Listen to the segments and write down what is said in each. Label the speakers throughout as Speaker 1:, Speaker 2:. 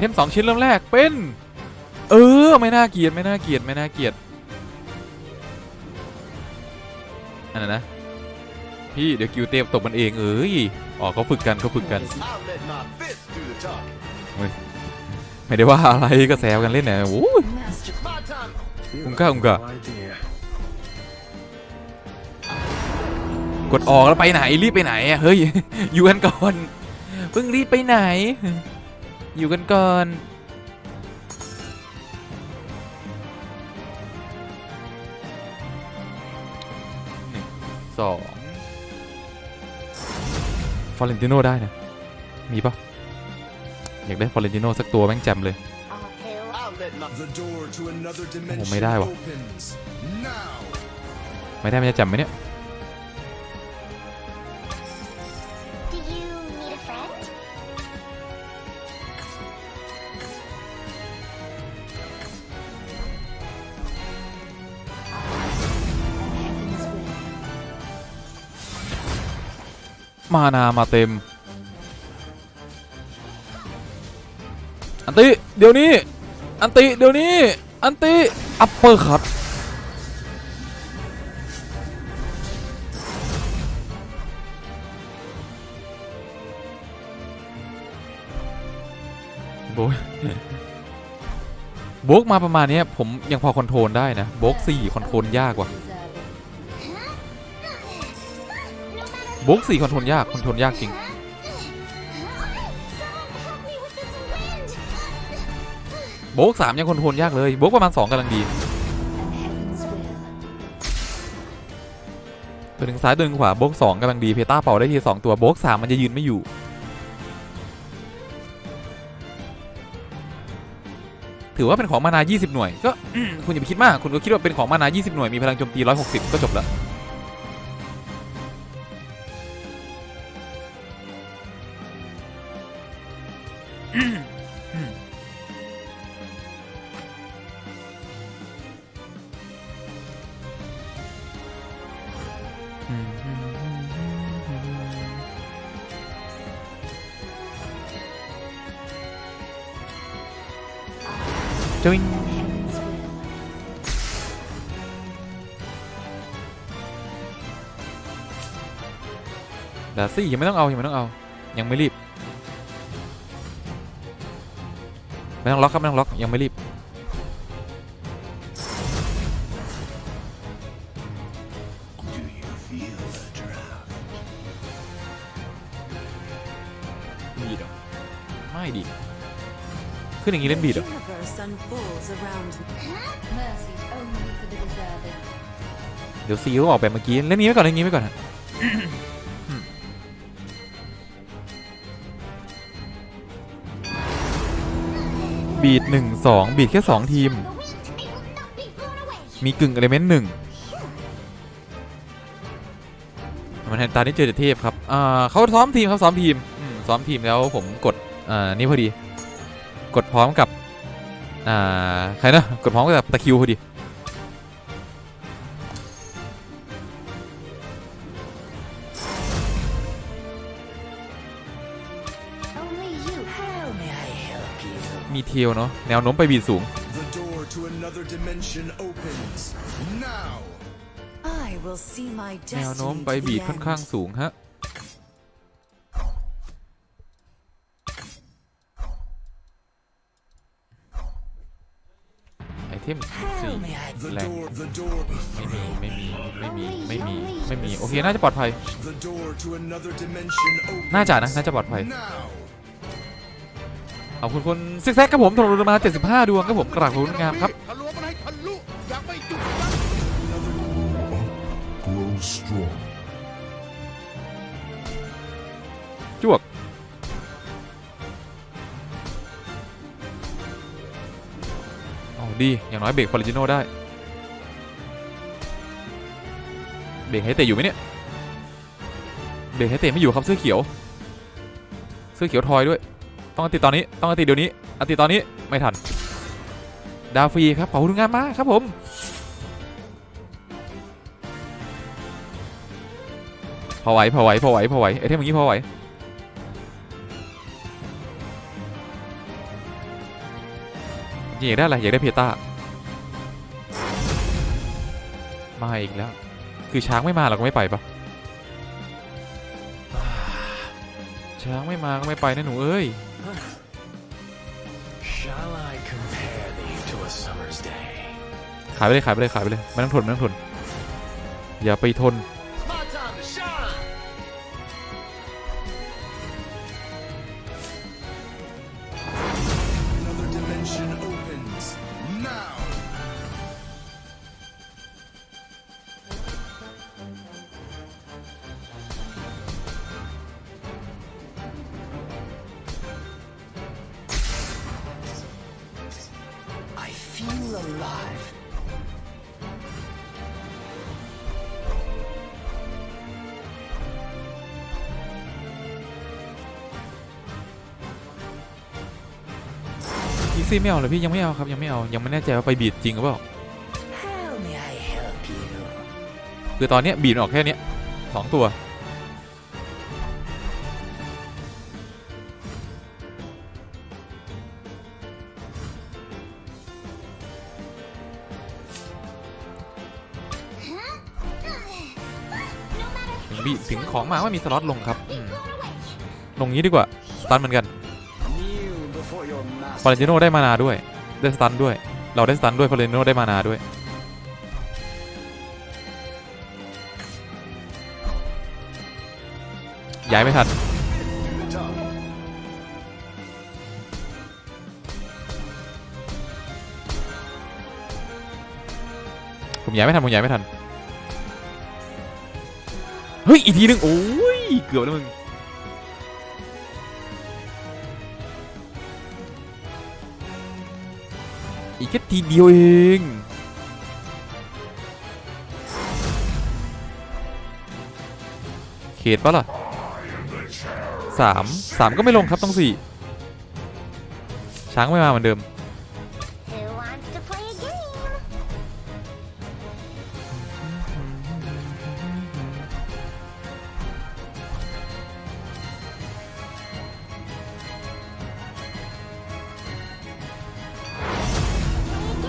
Speaker 1: เทมสองชิ้นเริ่มแรกเป็น เออ ไม่น่าเกลียดไม่น่าเกลียดไม่น่าเกลียดอันนั้นนะพี่เดี๋ยวกิวเตมตบมันเองเอ้ยอ๋อเขาฝึกกันเขาฝึกกันไม่ได้ว่าอะไรก็แซวกันเล่นนะโอ้ย
Speaker 2: Master
Speaker 3: My time.
Speaker 1: Unga, unga.
Speaker 4: No idea.
Speaker 1: กดออกแล้วไปไหนรีบไปไหนอะเฮ้ยอยู่กันก่อนเพิ่งรีบไปไหน อยู่กันก่อนหนึ่งสองฟอเรนติโนได้นะ มีปะอยากได้ฟอเรนติโนสักตัวแม่งแจมเลย
Speaker 3: I'll let my
Speaker 4: The door to another dimension
Speaker 1: may die, wa.
Speaker 4: opens now.
Speaker 1: ไม่ได้มันจะแจมไหมเนี่ย มานามาเต็ม อันติ เดี๋ยวนี้ อันติ เดี๋ยวนี้ อันติ อัปเปอร์คัตโบยโบกมาประมาณนี้ผมยังพอคอนโทรลได้นะ โบกสี่คอนโทรลยากกว่า บกสี่คอนโทรลยากคอนโทรลยากจริง โบกสามยังคอนโทรลยากเลยโบกประมาณสองกำลังดี ตัวหนึ่งซ้ายตัวหนึ่งขวาโบกสองกำลังดีเพต้าเป่าได้ทีสองตัวโบกสามมันจะยืนไม่อยู่ถือว่าเป็นของมานา 20 หน่วย ก็คุณอย่าไปคิดมาก คุณก็คิดว่าเป็นของมานา 20 หน่วย มีพลังโจมตี 160 ก็จบละ ดาซี่ยังไม่ต้องเอายังไม่ต้องเอา ยังไม่รีบไม่ต้องล็อกครับไม่ต้องล็อกยังไม่รีบ
Speaker 4: Do you feel the draft?
Speaker 1: บีดเหรอไม่ดิขึ้นอย่างนี้เล่นบีดเหรอ
Speaker 2: universe unfolds around me.
Speaker 5: Mercy's only for the deserving.
Speaker 1: เดี๋ยวซีก็ออกแบบเมื่อกี้เล่นนี้ไว้ก่อนเล่นนี้ไว้ก่อนฮะ บีดหนึ่งสองบีดแค่สองทีม มีกึ่งเอลิเมนต์หนึ่งมันแทนตาที่เจอเดเทพครับอ่าเขาซ้อมทีมเขาซ้อมทีมอืมซ้อมทีมแล้วผมกดอ่านี่พอดี กดพร้อมกับอ่าใครนะกดพร้อมกับตะคิวพอดี เทลเนาะแนวโน้มไปบีดสูง
Speaker 4: The door to another dimension opens now.
Speaker 2: I will see my
Speaker 1: แนวโน้ม
Speaker 2: destiny
Speaker 1: ไป
Speaker 2: to
Speaker 1: บีด
Speaker 2: the
Speaker 1: ค่อนข้าง
Speaker 2: end.
Speaker 1: สูงฮะไอเทม
Speaker 2: How
Speaker 1: สี่
Speaker 2: may I
Speaker 4: The
Speaker 1: Lang.
Speaker 4: door, the door,
Speaker 1: ไม่มีไม่มีไม่มีไม่มีไม่มีโอเคน่าจะปลอดภัย
Speaker 4: the door to another dimension opens
Speaker 1: น่าจะนะน่าจะปลอดภัย
Speaker 4: now.
Speaker 1: ขอบคุณคุณซิกแซกครับผมถล่มลงมา 75 ดวงครับผมกราบคุณงามครับ
Speaker 3: ทะลวงมันให้ทะลุอากไม่จุ
Speaker 1: กอ๋อดี อย่างน้อยเบรกฟอร์จิโนได้ เบรกให้เตะอยู่ไหมเนี่ย เบรกให้เตะไม่อยู่ครับเสื้อเขียว เสื้อเขียวทอยด้วย ต้องติดตอนนี้ต้องติดเดี๋ยวนี้อติดตอนนี้ไม่ทัน ดาวฟรีครับขอบคุณงามมากครับผมพอไหวพอไหวพอไหวพอไหวไอเทมอย่างนี้พอไหวจริงอยากได้อะไรอยากได้เพต้ามาอีกแล้ว คือช้างไม่มาเราก็ไม่ไปปะช้างไม่มาก็ไม่ไปนะหนูเอ้ย ขายไปเลยขายไปเลยขายไปเลยไม่ต้องทนไม่ต้องทน อย่าไปทน ซี่ไม่เอาเลยพี่ยังไม่เอาครับยังไม่เอายังไม่แน่ใจว่าไปบีดจริงหรือเปล่า
Speaker 2: How may I help you?
Speaker 1: คือตอนเนี้ยบีดออกแค่เนี้ยสองตัว
Speaker 5: No matter
Speaker 1: ถึงบีดถึงของมาว่ามีสล็อตลงครับอืม
Speaker 5: blown away.
Speaker 1: ลงงี้ดีกว่าสตันเหมือนกัน
Speaker 3: Kneel before your
Speaker 1: ฟอเรนติโนได้มานาด้วย ได้สตันด้วย เราได้สตันด้วยฟอเรนติโนได้มานาด้วย ย้ายไม่ทันผมย้ายไม่ทันผมย้ายไม่ทัน เฮ้ย อีกทีหนึง โอ้ย เกือบแล้วมึง แค่ทีเดียวเองเขตปะล่ะสามสามก็ไม่ลงครับต้องสี่ช้างไม่มาเหมือนเดิม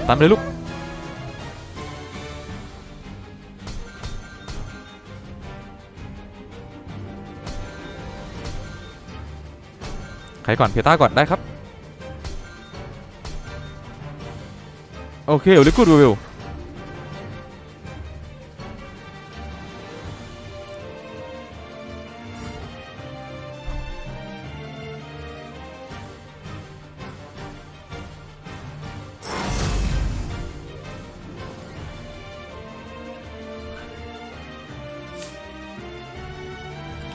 Speaker 1: ตามเลยลูกใครก่อนเพียต้าก่อนได้ครับ โอเคเอลิกูดวิว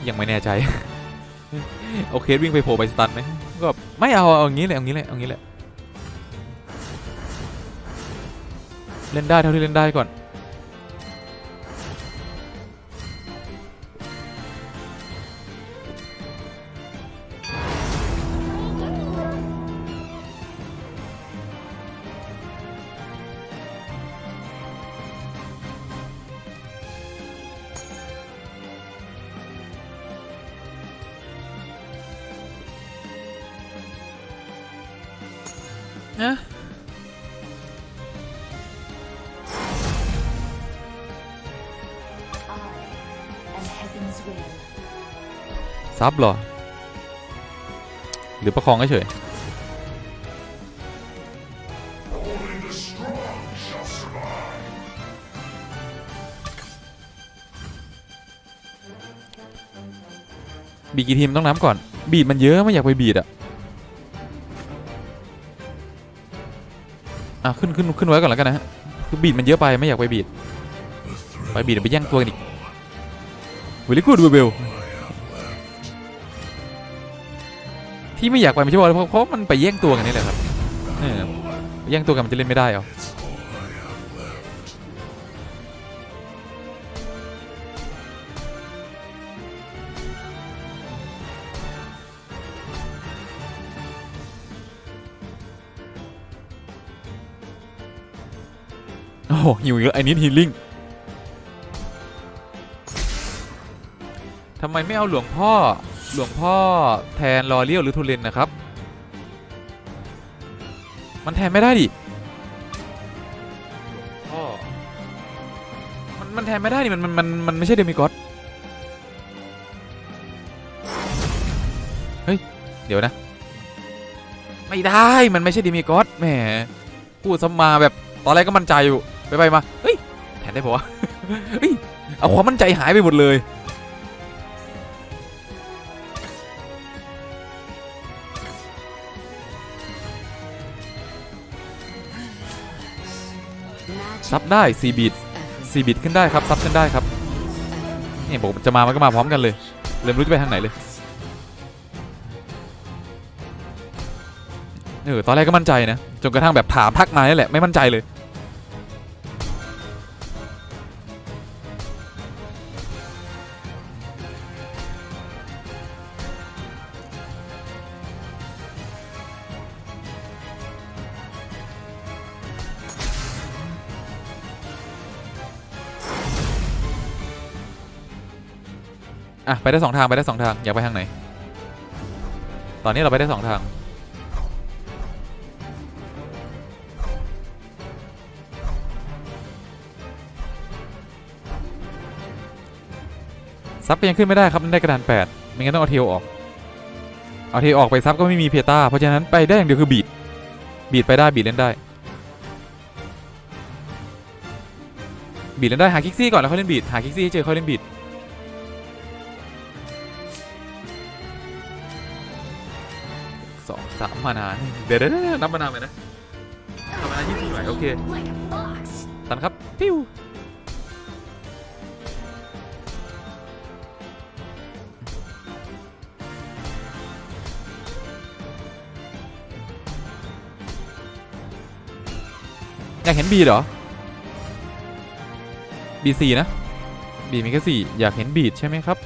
Speaker 1: ยังไม่แน่ใจ โอเควิ่งไปโผล่ไปสตันไหมก็ไม่เอาเอาอย่างนี้เลยเอาอย่างนี้เลยเอาอย่างนี้เลยเล่นได้เท่าที่เล่นได้ก่อน ซับหรอ หรือประคองเฉยบีกี่ทีมต้องน้ำก่อน บีบมันเยอะไม่อยากไปบีดอะ อะขึ้นขึ้นขึ้นไว้ก่อนแล้วกันนะฮะคือบีดมันเยอะไปไม่อยากไปบีด ไปบีดไปแย่งตัวกันอีกวิลลี่กูดเบล ที่ไม่อยากไปไม่ใช่เพราะเพราะมันไปแย่งตัวกันนี่แหละครับแย่งตัวกันมันจะเล่นไม่ได้เหรอโอ้หหิวอีกแล้วไอ้นิดฮีลิ่งทำไมไม่เอาหลวงพ่อ หลวงพ่อแทนลอเลียวหรือทูเรนนะครับ มันแทนไม่ได้ดิพ่อมันมันแทนไม่ได้ดิมันมันมันมันไม่ใช่เดมิกอสเฮ้ย เดี๋ยวนะ ไม่ได้มันไม่ใช่เดมิกอสแหมพูดซะมาแบบตอนแรกก็มั่นใจอยู่ไปไปมาเฮ้ยแทนได้ปะวะเฮ้ยเอาความมั่นใจหายไปหมดเลย ซับได้4บิต4บิตขึ้นได้ครับซับขึ้นได้ครับเนี่ยบอกจะมามันก็มาพร้อมกันเลยเลยไม่รู้จะไปทางไหนเลยเออตอนแรกก็มั่นใจนะจนกระทั่งแบบถามทักมานี่แหละไม่มั่นใจเลย อะไปได้สองทางไปได้สองทางอยากไปทางไหน ตอนนี้เราไปได้สองทาง ซับก็ยังขึ้นไม่ได้ครับมันได้กระดาน8ไม่งั้นต้องเอาเทลออก เอาเทลออกไปซับก็ไม่มีเพตาเพราะฉะนั้นไปได้อย่างเดียวคือบีดบีดไปได้บีดเล่นได้บีดเล่นได้หาคิกซี่ก่อนแล้วค่อยเล่นบีดหาคิกซี่ให้เจอค่อยเล่นบีด มานานเดี๋ยวเดี๋ยวนับมานานไปนะทำมานานยี่สิบไหวโอเคตันครับปิ้วอยากเห็นบีเหรอบีสี่นะบีมีแค่สี่อยากเห็นบีดใช่ไหมครับ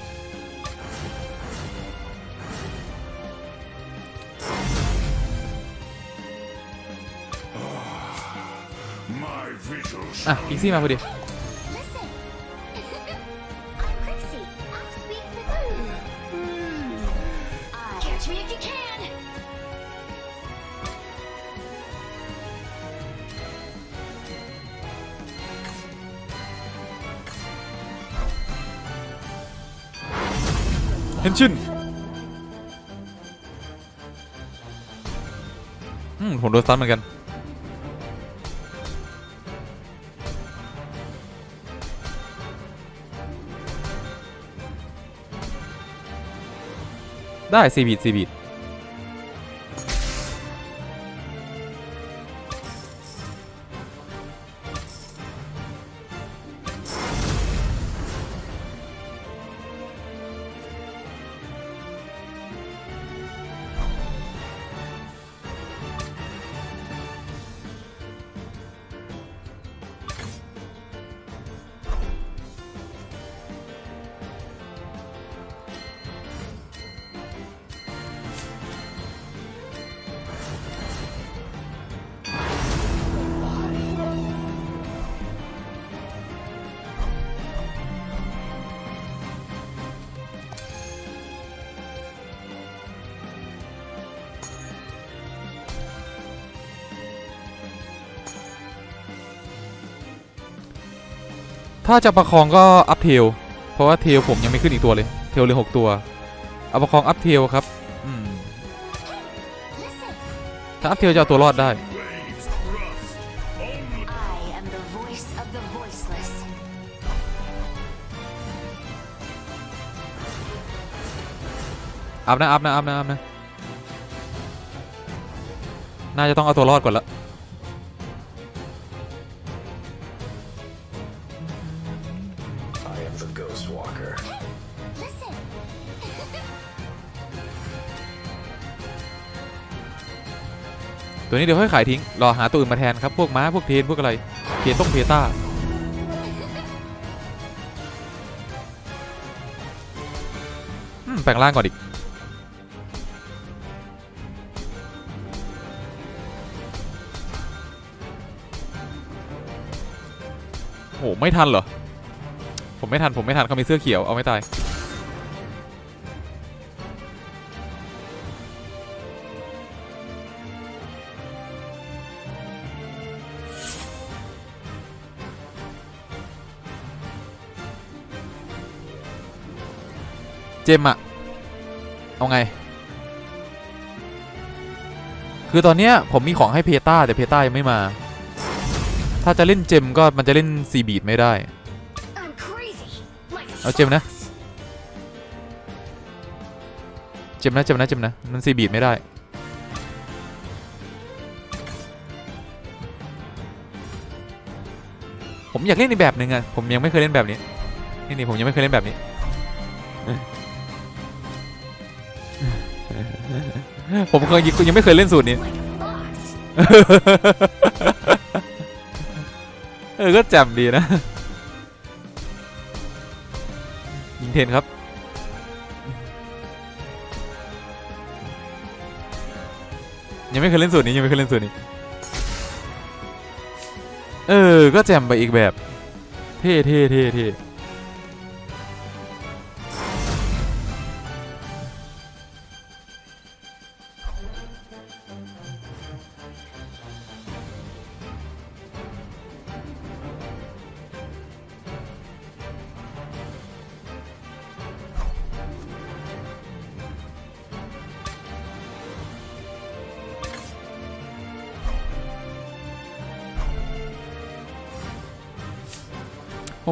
Speaker 1: อะพิกซี่มาพอดีเห็นชินอืมผมโดนซันเหมือนกัน ได้ซีบีดซีบีด ถ้าจะประคองก็อัพเทล เพราะว่าเทลผมยังไม่ขึ้นอีกตัวเลย เทลเหลยหกตัว เอาประคองอัพเทลครับถ้าอัพเทลจะเอาตัวรอดได้อัพนะอัพนะอัพนะอัพนะ น่าจะต้องเอาตัวรอดก่อนละ ตัวนี้เดี๋ยวค่อยขายทิ้ง รอหาตัวอื่นมาแทนครับ พวกม้า พวกเทน พวกอะไรเทนต้องเพต้า แปลงร่างก่อนอีกโห ไม่ทันเหรอ ผมไม่ทัน ผมไม่ทันเขามีเสื้อเขียว เอาไม่ตาย จมอะเอาไง คือตอนเนี้ยผมมีของให้เพต้าแต่เพต้ายังไม่มา ถ้าจะเล่นเจมก็มันจะเล่นซีบีดไม่ได้
Speaker 5: I'm crazy. Like a
Speaker 1: Ờ, chim nè.
Speaker 5: fox.
Speaker 1: เจมนะเจมนะเจมนะมันซีบีดไม่ได้ผมอยากเล่นในแบบหนึ่งอะผมยังไม่เคยเล่นแบบนี้ นี่นี่ผมยังไม่เคยเล่นแบบนี้ ผมเคยยังไม่เคยเล่นสูตรนี้
Speaker 5: Like a fox.
Speaker 1: เออ ก็แจ่มดีนะ ยิงเทนครับ ยังไม่เคยเล่นสูตรนี้ ยังไม่เคยเล่นสูตรนี้ เออ ก็แจ่มไปอีกแบบ เท่เท่เท่เท่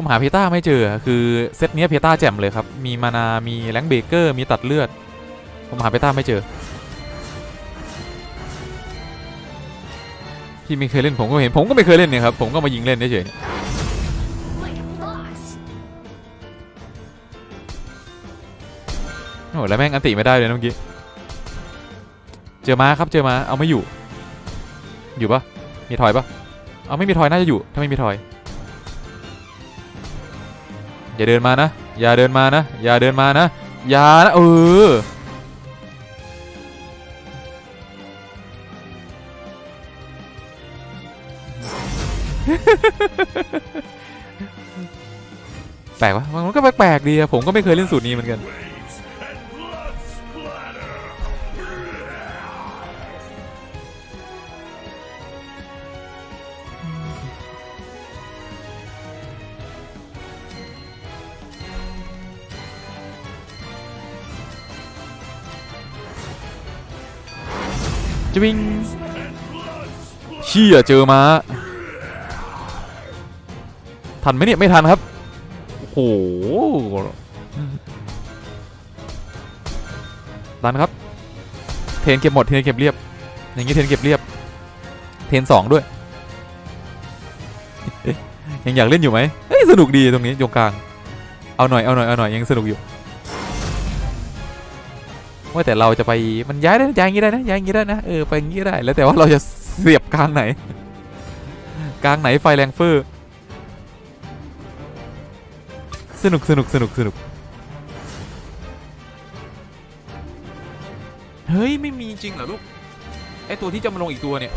Speaker 1: ผมหาเพต้าไม่เจอคือเซตเนี้ยเพต้าแจ่มเลยครับ มีมานา มีแรงเบเกอร์ มีตัดเลือด ผมหาเพต้าไม่เจอพี่ไม่เคยเล่นผมก็เห็น ผมก็ไม่เคยเล่นเนี่ยครับ ผมก็มายิงเล่นเฉยโอ้โหแล้วแม่งอันติไม่ได้เลยเมื่อกี้ เจอมาครับเจอมา เอาไม่อยู่ อยู่ปะมีทอยปะเอาไม่มีทอยน่าจะอยู่ ถ้าไม่มีทอย อย่าเดินมานะ อย่าเดินมานะ อย่าเดินมานะ อย่านะเออแปลกวะมันก็แปลกๆดีอะผมก็ไม่เคยเล่นสูตรนี้เหมือนกัน จะวิ่งเชี่ยเจอมาทันไหมเนี่ยไม่ทันครับโอ้โหดันครับ เทนเก็บหมดเทนเก็บเรียบ อย่างนี้เทนเก็บเรียบ เทนสองด้วย ยังอยากเล่นอยู่ไหมเฮ้ยสนุกดีตรงนี้ตรงกลาง เอาหน่อยเอาหน่อยเอาหน่อยยังสนุกอยู่ ว่าแต่เราจะไปมันย้ายได้ย้ายอย่างนี้ได้นะย้ายอย่างนี้ได้นะเออไปอย่างนี้ได้แล้วแต่ว่าเราจะเสียบกลางไหน กลางไหนไฟแรงเฟอร์สนุกสนุกสนุกสนุกเฮ้ย ไม่มีจริงเหรอลูกไอตัวที่จะมาลงอีกตัวเนี่ย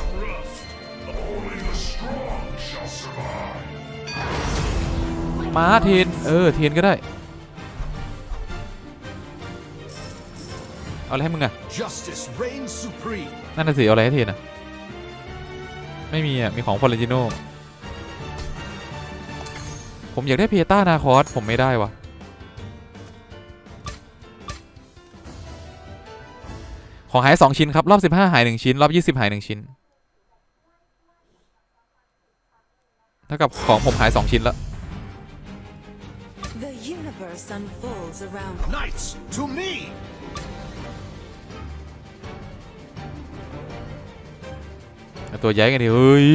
Speaker 1: มาเทน เออ เทนก็ได้ เอาอะไรให้มึงอะ
Speaker 4: Justice reigns supreme.
Speaker 1: นั่นน่ะสิเอาอะไรให้เทนอะไม่มีอะมีของฟอร์เรนจิโนผมอยากได้เพต้านาคอสผมไม่ได้วะของหาย2ชิ้นครับ รอบ15หาย1ชิ้น รอบ20หาย1ชิ้นเท่ากับของผมหาย2ชิ้นแล้ว
Speaker 2: The universe unfolds around
Speaker 4: Knights, to me!
Speaker 1: ตัวย้ายกันดิเฮ้ย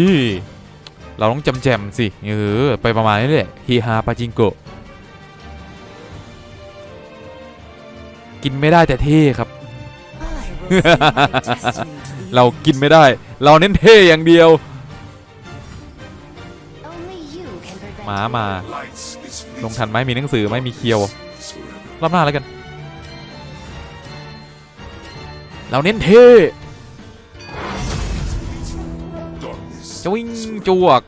Speaker 1: เราต้องจำแจมสิเออไปประมาณนี้แหละฮีฮาปาจิงโกะกินไม่ได้แต่เท่ครับ เรากินไม่ได้ เราเน้นเท่อย่างเดียวหมามา ลงทันไหมมีหนังสือไหมมีเคียว รอบหน้าแล้วกัน เราเน้นเท่ จวิ่งจวก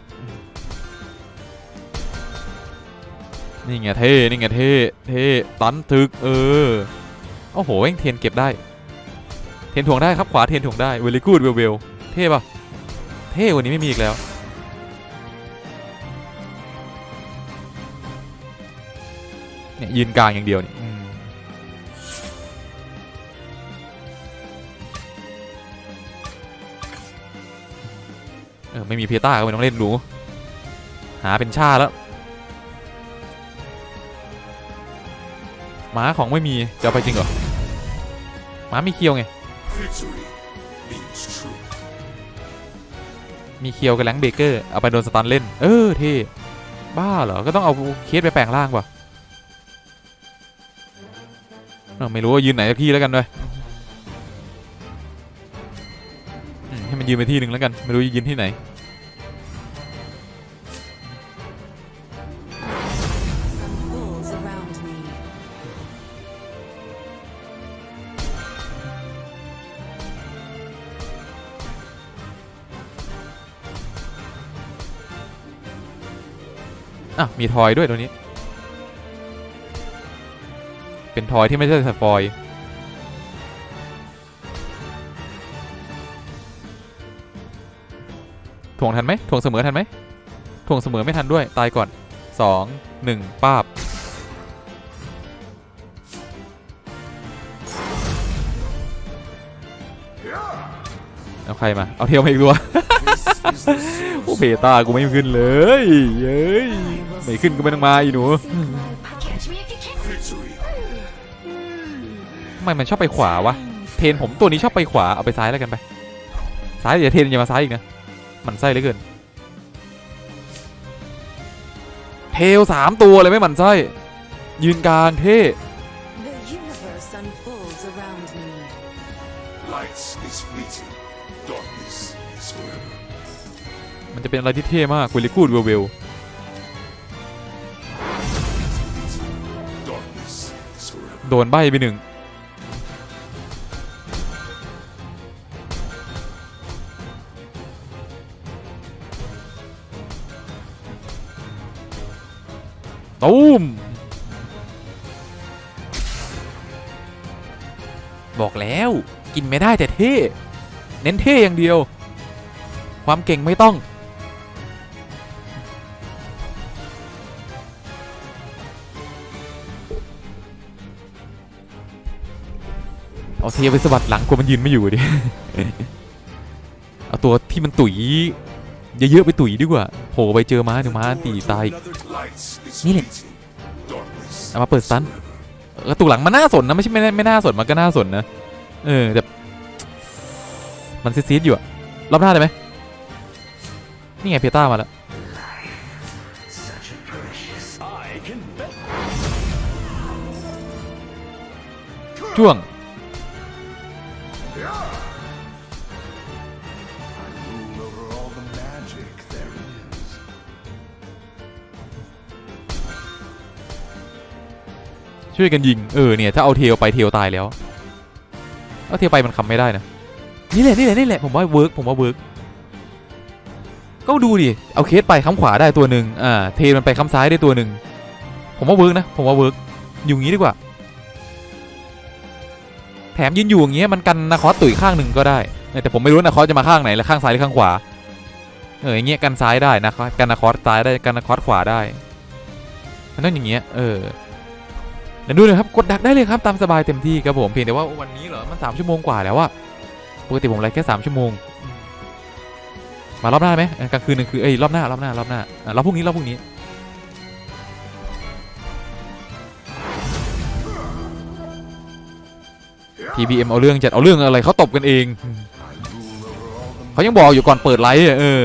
Speaker 1: นี่ไงเท่นี่ไงเท่เท่ตันถึก เออ โอ้โหเอ็งเทนเก็บได้ เทนถ่วงได้ครับขวาเทนถ่วงได้เวลิกูดเวลเวลเท่ปะเท่ว่านี้ไม่มีอีกแล้วเนี่ยยืนกลางอย่างเดียวนี่ ไม่มีเพต้าก็ไม่ต้องเล่นหนูหาเป็นชาแล้วหมาของไม่มีจะเอาไปจริงเหรอหมามีเคียวไง
Speaker 3: Victory means truth.
Speaker 1: มีเคียวกับแรงค์เบเกอร์เอาไปโดนสตันเล่น เออเท่บ้าเหรอ ก็ต้องเอาเคสไปแปลงร่างว่ะเออไม่รู้ว่ายืนไหนสักที่แล้วกันด้วยอืมให้มันยืนไปที่หนึ่งแล้วกัน ไม่รู้จะยืนที่ไหน อะมีทอยด้วยตัวนี้ เป็นทอยที่ไม่ใช่สปอยถ่วงทันไหมถ่วงเสมอทันไหมถ่วงเสมอไม่ทันด้วย ตายก่อนสองหนึ่งป้าบเอาใครมา เอาเทียวมาอีกตัว โอ้
Speaker 4: source
Speaker 1: เบต้ากูไม่ขึ้นเลย เย้ย ไม่ขึ้นก็ไม่ต้องมาอีหนูทำไมมันชอบไปขวาวะ เทนผมตัวนี้ชอบไปขวา เอาไปซ้ายแล้วกันไป ซ้ายอย่าเทนอย่ามาซ้ายอีกนะ มันไส้เหลือเกิน เทลสามตัวเลยไม่หมันไส้ ยืนกลางเท่มันจะเป็นอะไรที่เท่มากเวลิกูดเวลเวล โดนใบไปหนึ่งตูมบอกแล้วกินไม่ได้แต่เท่ เน้นเท่อย่างเดียว ความเก่งไม่ต้อง เอาเทียไปสะบัดหลังกลัวมันยืนไม่อยู่ดิเอาตัวที่มันตุ๋ยเยอะๆไปตุ๋ยดีกว่าโผล่ไปเจอม้าเดี๋ยวม้าตีตาย
Speaker 4: another
Speaker 3: Lights is
Speaker 1: Mire.
Speaker 3: fleeting. Darkness
Speaker 1: เอามาเปิดสตันกระตุกหลังมันน่าสนนะไม่ใช่ไม่ไม่น่าสนมันก็น่าสนนะเออแต่มันซีดๆอยู่อะรอบหน้าได้ไหมนี่ไงเพต้ามาแล้ว
Speaker 6: Such a precious.
Speaker 4: I can bet
Speaker 1: จ้วง ช่วยกันยิง เออเนี่ยถ้าเอาเทลไปเทลตายแล้วเอาเทลไปมันคำไม่ได้นะนี่แหละนี่แหละนี่แหละผมว่าเวิร์กผมว่าเวิร์กก็ดูดิเอาเคสไปค้ำขวาได้ตัวหนึ่งอ่าเทมันไปค้ำซ้ายได้ตัวหนึ่งผมว่าเวิร์กนะผมว่าเวิร์กอยู่อย่างนี้ดีกว่า แถมยืนอยู่อย่างเงี้ยมันกันนาคอสตุ๋ยข้างหนึ่งก็ได้แต่ผมไม่รู้นาคอสจะมาข้างไหนและข้างซ้ายหรือข้างขวาเอออย่างเงี้ยกันซ้ายได้นะกันนาคอสซ้ายได้กันนาคอสขวาได้มันต้องอย่างเงี้ยเออ ดี๋ยวดูเลยครับกดดักได้เลยครับตามสบายเต็มที่ครับผมเพียงแต่ว่าวันนี้เหรอมันสามชั่วโมงกว่าแล้วอะปกติผมไลฟ์แค่สามชั่วโมง มารอบหน้าไหมกลางคืนนึงคือเอ้ยรอบหน้ารอบหน้ารอบหน้ารอบพรุ่งนี้รอบพรุ่งนี้ TBM เอาเรื่องจัดเอาเรื่องอะไรเขาตบกันเองเขายังบอกอยู่ก่อนเปิดไลฟ์เออ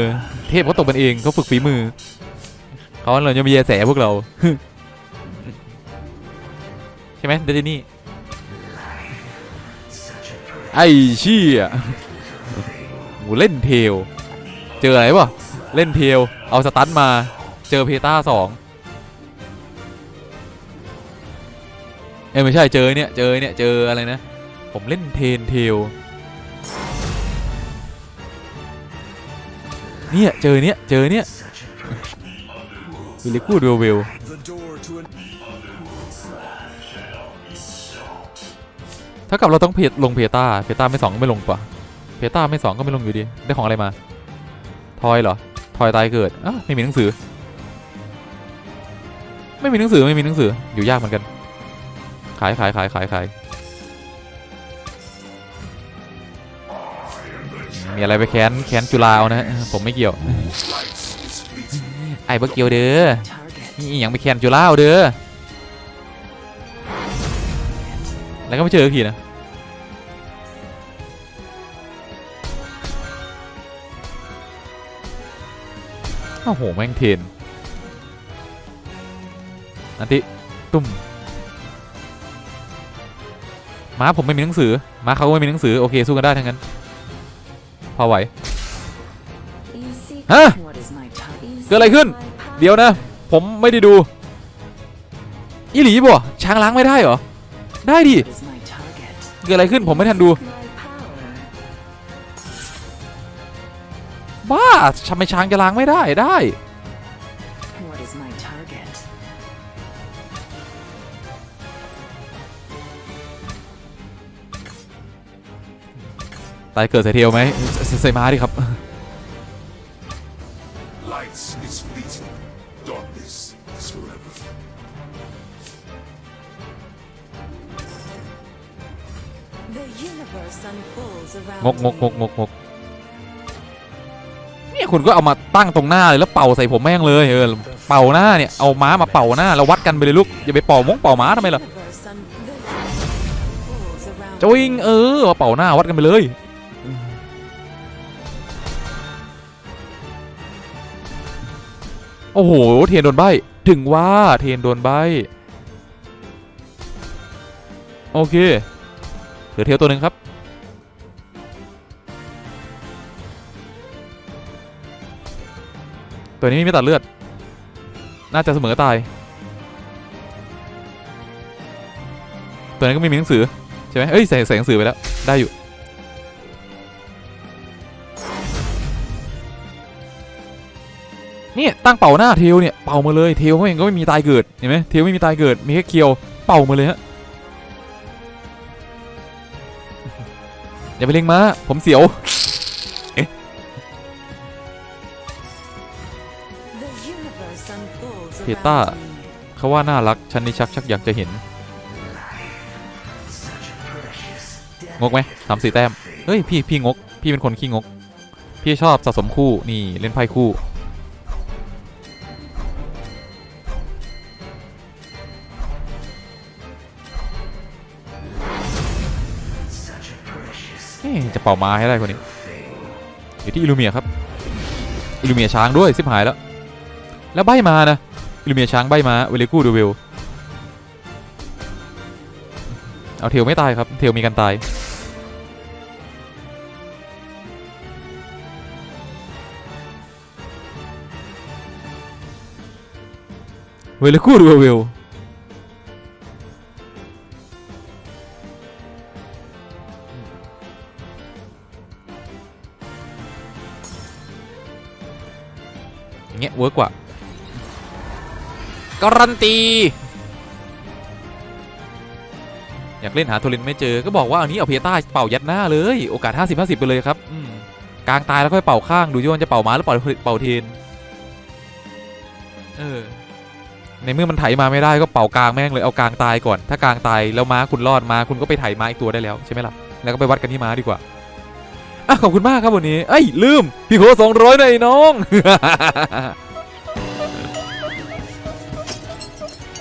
Speaker 1: เทพเขาตบกันเองเขาฝึกฝีมือเขาเลยยังมีแยแสพวกเรา ช่ไหมเดนนี่ไอ้เชี่ยโหเล่นเทล เจออะไรวะเล่นเทล เอาสตันมาเจอเพต้าสองเอ้ยไม่ใช่เจอเนี่ยเจอเนี่ยเจออะไรนะ ผมเล่นเทนเทลเนี่ยเจอเนี่ยเจอเนี่ยวิลลิกูดเวลเวล ถ้ากับเราต้องเพจลงเพต้าเพต้าไม่สองก็ไม่ลงป่ะเพต้าไม่สองก็ไม่ลงอยู่ดีได้ของอะไรมา ทอยเหรอ ทอยตายเกิดอ้าไม่มีหนังสือ ไม่มีหนังสือไม่มีหนังสืออยู่ยากเหมือนกัน ขายขายขายขายขายมีอะไรไปแค้นแค้นจุฬาเอานะ ผมไม่เกี่ยว ไอ้บ่เกี่ยวเด้อนี่อย่างไปแค้นจุฬาเอาเด้อแล้วก็ไม่เจออีกทีนะ โอ้โห แม่งเทนอันติตุ่มม้าผมไม่มีหนังสือม้าเขาไม่มีหนังสือ โอเค สู้กันได้ทั้งนั้น พอไหว
Speaker 2: You seek
Speaker 1: Huh?
Speaker 2: what is my target? You
Speaker 1: เกิดอะไรขึ้น เดี๋ยวนะ ผมไม่ได้ดู อีหลีบ่ช้างล้างไม่ได้เหรอ ได้ดิ เกิดอะไรขึ้นผมไม่ทันดู ทำไมช้างจะล้างไม่ได้ได้
Speaker 2: What is my target?
Speaker 1: ตายเกิดใส่เทลไหมใส่ใส่ม้าดิครับ
Speaker 3: Lights is fleeting. Darkness is forever.
Speaker 2: The universe unfolds around
Speaker 1: งกงกงก
Speaker 2: me.
Speaker 1: งกงก เนี่ยคุณก็เอามาตั้งตรงหน้าเลยแล้วเป่าใส่ผมแม่งเลยเออเป่าหน้าเนี่ยเอาม้ามาเป่าหน้าแล้ววัดกันไปเลยลูกอย่าไปเป่ามงเป่าม้าทำไมล่ะจวิงเออมาเป่าหน้าวัดกันไปเลยโอ้โหเทียนโดนใบถึงว่าเทียนโดนใบโอเคเหลือเทียวตัวหนึ่งครับ ตัวนี้ไม่ตัดเลือด น่าจะเสมอตาย ตัวนั้นก็ไม่มีหนังสือ ใช่ไหมเอ้ยใส่ใส่หนังสือไปแล้ว ได้อยู่ นี่ตั้งเป่าหน้าเทลเนี่ย เป่ามาเลยเทลเขาเองก็ไม่มีตายเกิด เห็นไหมเทลไม่มีตายเกิด มีแค่เคียว เป่ามาเลยฮะ อย่าไปเล็งม้า ผมเสียว
Speaker 2: unfolds
Speaker 1: Peta.
Speaker 2: around me.
Speaker 1: เขาว่าน่ารัก ฉันนี่ชักชักอยากจะเห็น งกไหมสามสี่แต้ม เฮ้ย พี่ พี่งก พี่เป็นคนขี้งก พี่ชอบสะสมคู่ นี่เล่นไพ่คู่ จะเป่ามาให้ได้คนนี้ อยู่ที่อิลูเมียครับ อิลูเมียช้างด้วยสิบหายแล้ว แล้วใบมานะ อิลูเมียช้างใบมาเวเลกูดูเวลเอาเทลไม่ตายครับ เทลมีกันตาย เวลคูดูเวลเงี้ยเวิร์กกว่า การันตี อยากเล่นหาโทรินไม่เจอ ก็บอกว่าอันนี้เอาเพต้าเป่ายัดหน้าเลย โอกาส 50 50 ไปเลยครับอืมกลางตายแล้วค่อยเป่าข้างดูที่ว่ามันจะเป่าม้าหรือเป่าเป่าเทน เออ ในเมื่อมันไถมาไม่ได้ก็เป่ากลางแม่งเลยเอากลางตายก่อน ถ้ากลางตายแล้วม้าคุณรอดมาคุณก็ไปไถม้าอีกตัวได้แล้วใช่ไหมล่ะ แล้วก็ไปวัดกันที่ม้าดีกว่าอะขอบคุณมากครับวันนี้ เอ้ยลืม พี่โคสองร้อยหน่อยน้อง